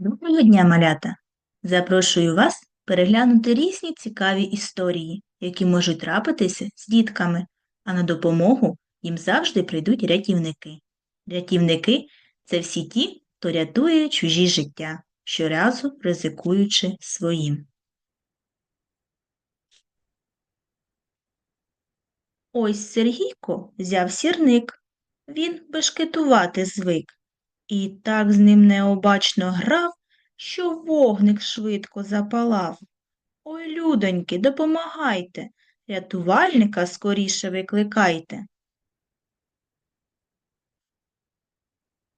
Доброго дня, малята! Запрошую вас переглянути різні цікаві історії, які можуть трапитися з дітками, а на допомогу їм завжди прийдуть рятівники. Рятівники це всі ті, хто рятує чужі життя, щоразу ризикуючи своїм. Ось Сергійко взяв сірник. Він бешкетувати звик. І так з ним необачно грав, що вогник швидко запалав. Ой, людоньки, допомагайте, рятувальника скоріше викликайте.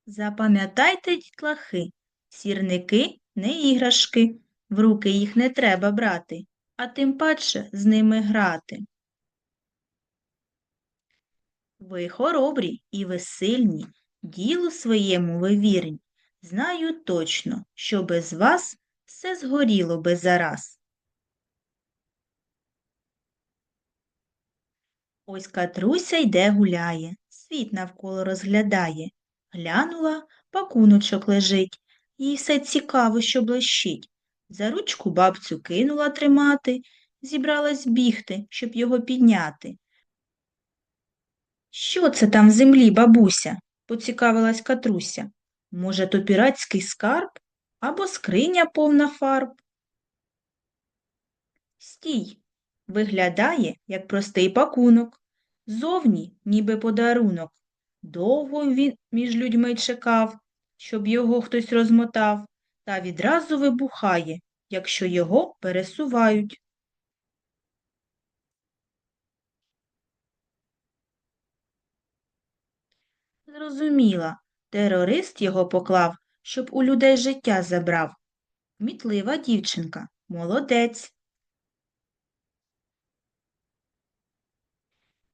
Запам'ятайте, дітлахи, сірники не іграшки, в руки їх не треба брати, а тим паче з ними грати. Ви хоробрі і ви сильні, ділу своєму ви вірні. Знаю точно, що без вас все згоріло би зараз. Ось Катруся йде гуляє, світ навколо розглядає. Глянула, пакуночок лежить, їй все цікаво, що блищить. За ручку бабцю кинула тримати, зібралась бігти, щоб його підняти. Що це там в землі, бабуся? поцікавилась Катруся. Може, то піратський скарб або скриня повна фарб? Стій, виглядає, як простий пакунок. Зовні, ніби подарунок. Довго він між людьми чекав, щоб його хтось розмотав, та відразу вибухає, якщо його пересувають. Зрозуміла, терорист його поклав, щоб у людей життя забрав. Кмітлива дівчинка, молодець.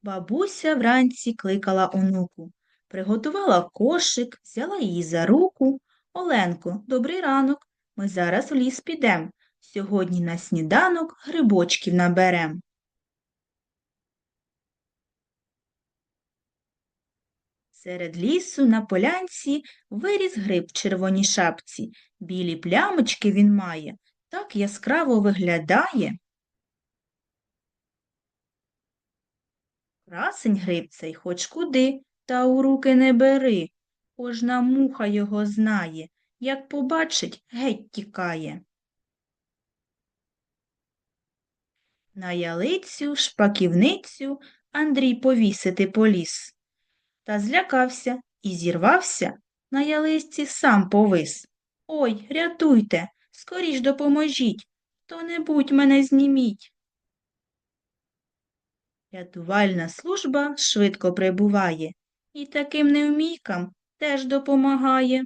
Бабуся вранці кликала онуку, приготувала кошик, взяла її за руку. Оленко, добрий ранок. Ми зараз в ліс підем. Сьогодні на сніданок грибочків наберем. Серед лісу на полянці виріс гриб червоній шапці. Білі плямочки він має, так яскраво виглядає. Красень гриб цей хоч куди, та у руки не бери. Кожна муха його знає, як побачить, геть тікає. На ялицю, шпаківницю Андрій повісити поліз. Та злякався і зірвався, на ялисці сам повис. Ой, рятуйте, скоріш допоможіть, хто-небудь мене зніміть. Рятувальна служба швидко прибуває і таким невмійкам теж допомагає.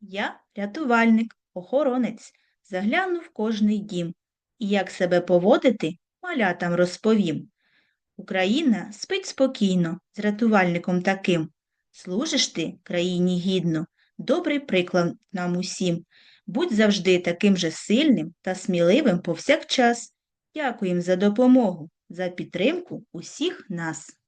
Я рятувальник, охоронець, заглянув кожний дім і як себе поводити малятам розповім. Україна спить спокійно з рятувальником таким. Служиш ти країні гідно, добрий приклад нам усім. Будь завжди таким же сильним та сміливим повсякчас. Дякуємо за допомогу, за підтримку усіх нас.